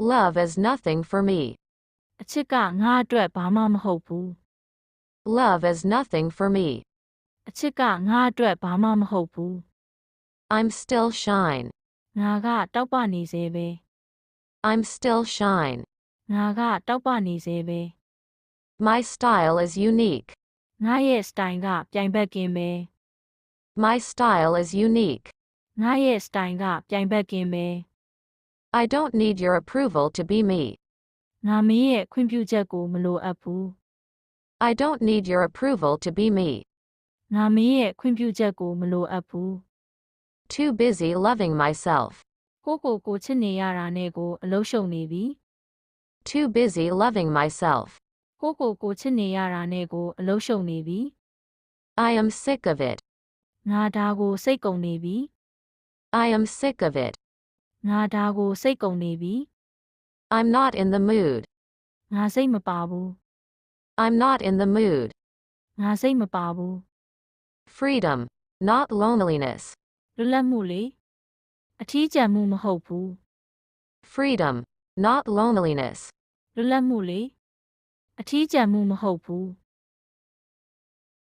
Love is nothing for me. အချစ်ကငါအတွက်ဘာမှမဟုတ်ဘူး Love is nothing for me. အချစ်ကငါအတွက်ဘာမှမဟုတ်ဘူး I'm still shine. ငါကတောက်ပနေသေးပဲ I'm still shine. ငါကတောက်ပနေသေးပဲ My style is unique. ငါရဲ့စတိုင်ကပြိုင်ဘက်ကင်းပဲ My style is unique. ငါရဲ့စတိုင်ကပြိုင်ဘက်ကင်းပဲ I don't need your approval to be me. ငါမင်းရဲ့ခွင့်ပြုချက်ကိုမလိုအပ်ဘူး I don't need your approval to be me. ငါမင်းရဲ့ခွင့်ပြုချက်ကိုမလိုအပ်ဘူး Too busy loving myself. ကိုကိုကိုချစ်နေရတာနဲ့ကိုအလုံးရှုံနေပြီ Too busy loving myself. ကိုကိုကိုချစ်နေရတာနဲ့ကိုအလုံးရှုံနေပြီ I am sick of it. ငါဒါကိုစိတ်ကုန်နေပြီ I am sick of it. ငါဒါကိုစိတ်ကုန်နေပြီ I'm not in the mood. ငါစိတ်မပါဘူး I'm not in the mood. ငါစိတ်မပါဘူး Freedom, not loneliness. လွတ်လပ်မှုလေအထီးကျန်မှုမဟုတ်ဘူး Freedom, not loneliness. လွတ်လပ်မှုလေအထီးကျန်မှုမဟုတ်ဘူး